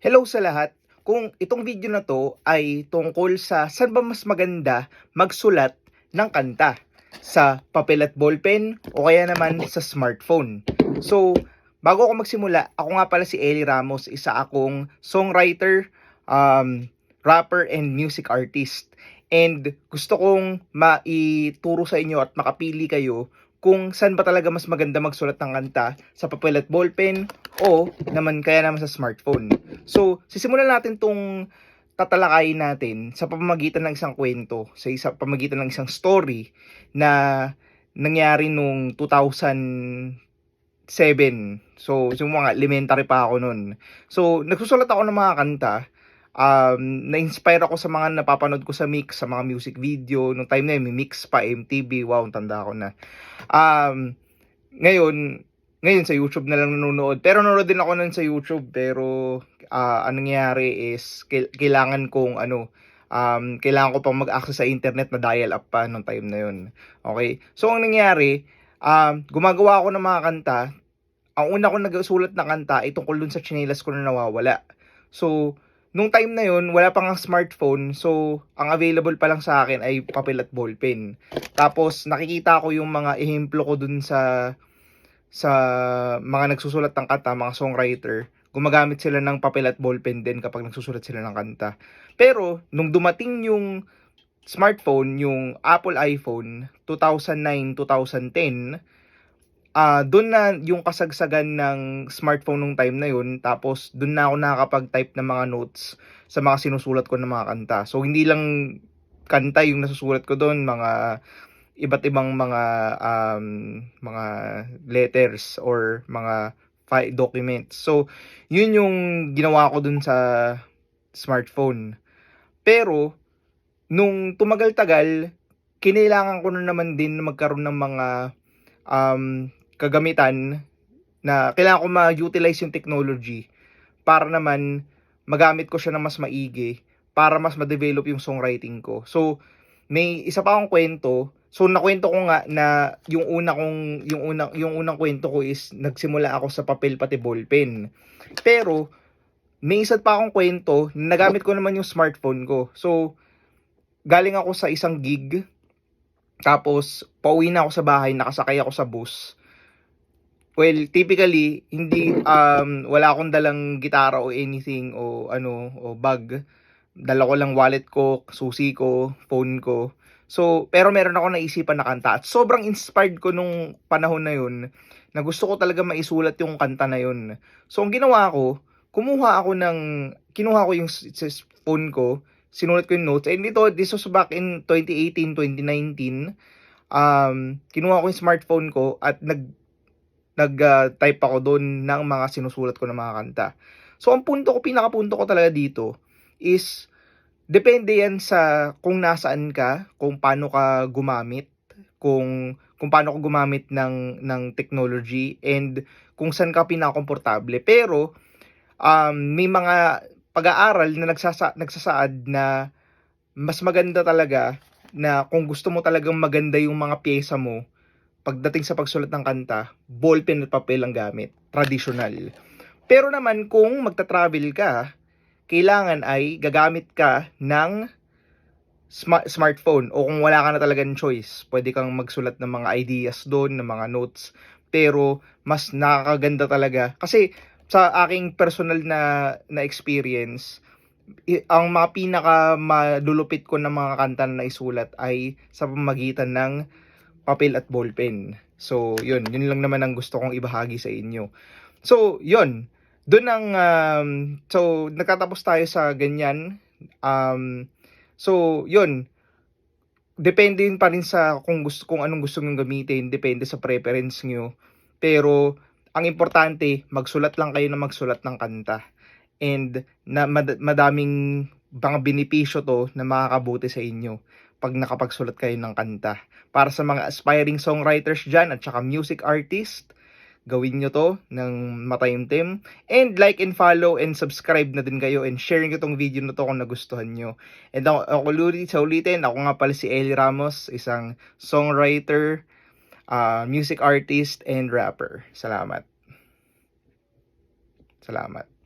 Hello sa lahat. Kung itong video na to ay tungkol sa saan ba mas maganda magsulat ng kanta sa papel at ballpen o kaya naman sa smartphone. So, bago ako magsimula, ako nga pala si Eli Ramos, isa akong songwriter, um, rapper and music artist. And gusto kong maituro sa inyo at makapili kayo kung saan ba talaga mas maganda magsulat ng kanta sa papel at ballpen o naman kaya naman sa smartphone. So, sisimulan natin tong tatalakayin natin sa pamamagitan ng isang kwento, sa isa pamamagitan ng isang story na nangyari nung 2007. So, yung mga elementary pa ako nun. So, nagsusulat ako ng mga kanta. Um, na-inspire ako sa mga napapanood ko sa mix, sa mga music video. Nung time na yun, may mix pa, MTV. Wow, tanda ko na. Um, ngayon, ngayon sa YouTube na lang nanonood. Pero nanonood din ako nun sa YouTube. Pero, uh, anong nangyari is, kailangan kong, ano, um, kailangan ko pang mag-access sa internet na dial-up pa nung time na yun. Okay? So, ang nangyari, um, gumagawa ako ng mga kanta. Ang una ko nagsulat na kanta ay tungkol dun sa chinelas ko na nawawala. So, nung time na yun, wala pang smartphone. So, ang available pa lang sa akin ay papel at ballpen. Tapos, nakikita ko yung mga ehemplo ko dun sa sa mga nagsusulat ng kanta, mga songwriter, gumagamit sila ng papel at ballpen din kapag nagsusulat sila ng kanta. Pero, nung dumating yung smartphone, yung Apple iPhone, 2009-2010, ah uh, doon na yung kasagsagan ng smartphone nung time na yun. Tapos, doon na ako nakakapag-type ng mga notes sa mga sinusulat ko ng mga kanta. So, hindi lang kanta yung nasusulat ko doon, mga iba't ibang mga um, mga letters or mga file documents. So, yun yung ginawa ko dun sa smartphone. Pero, nung tumagal-tagal, kinailangan ko na naman din magkaroon ng mga um, kagamitan na kailangan ko ma-utilize yung technology para naman magamit ko siya ng mas maigi para mas ma-develop yung songwriting ko. So, may isa pa akong kwento. So, nakwento ko nga na yung una kong yung unang yung unang kwento ko is nagsimula ako sa papel pati ballpen. Pero may isa pa akong kwento, nagamit ko naman yung smartphone ko. So, galing ako sa isang gig. Tapos, pauwi na ako sa bahay, nakasakay ako sa bus. Well, typically, hindi, um, wala akong dalang gitara o anything o ano, o bag. Dala ko lang wallet ko, susi ko, phone ko. So, pero meron ako naisipan na kanta. At sobrang inspired ko nung panahon na yun, na gusto ko talaga maisulat yung kanta na yun. So, ang ginawa ko, kumuha ako ng, kinuha ko yung phone ko, sinulat ko yung notes. And ito, this was back in 2018, 2019. Um, kinuha ko yung smartphone ko at nag nag-type uh, ako doon ng mga sinusulat ko ng mga kanta. So, ang punto ko, pinakapunto ko talaga dito is, depende yan sa kung nasaan ka, kung paano ka gumamit, kung kung paano ko gumamit ng ng technology and kung saan ka pinakakomportable. Pero um, may mga pag-aaral na nagsasa nagsasaad na mas maganda talaga na kung gusto mo talagang maganda yung mga pyesa mo, pagdating sa pagsulat ng kanta, ballpen at papel ang gamit, traditional. Pero naman kung magta-travel ka, kailangan ay gagamit ka ng smart smartphone o kung wala ka na talaga ng choice, pwede kang magsulat ng mga ideas doon, ng mga notes, pero mas nakakaganda talaga kasi sa aking personal na na experience, ang mga pinaka malulupit ko ng mga kanta na naisulat ay sa pamagitan ng papel at ballpen. So, yun. Yun lang naman ang gusto kong ibahagi sa inyo. So, yun. Doon ang, um, so, nagtatapos tayo sa ganyan. Um, so, yun. Depende pa rin sa kung gusto kung anong gusto nyo gamitin, depende sa preference nyo. Pero ang importante, magsulat lang kayo na magsulat ng kanta. And na mad- madaming mga benepisyo to na makakabuti sa inyo pag nakapagsulat kayo ng kanta. Para sa mga aspiring songwriters dyan at saka music artist, gawin nyo to ng mataimtim. And like and follow and subscribe na din kayo and share nyo tong video na to kung nagustuhan nyo. And ako, ako ulit sa ulitin, ako nga pala si Eli Ramos, isang songwriter, uh, music artist, and rapper. Salamat. Salamat.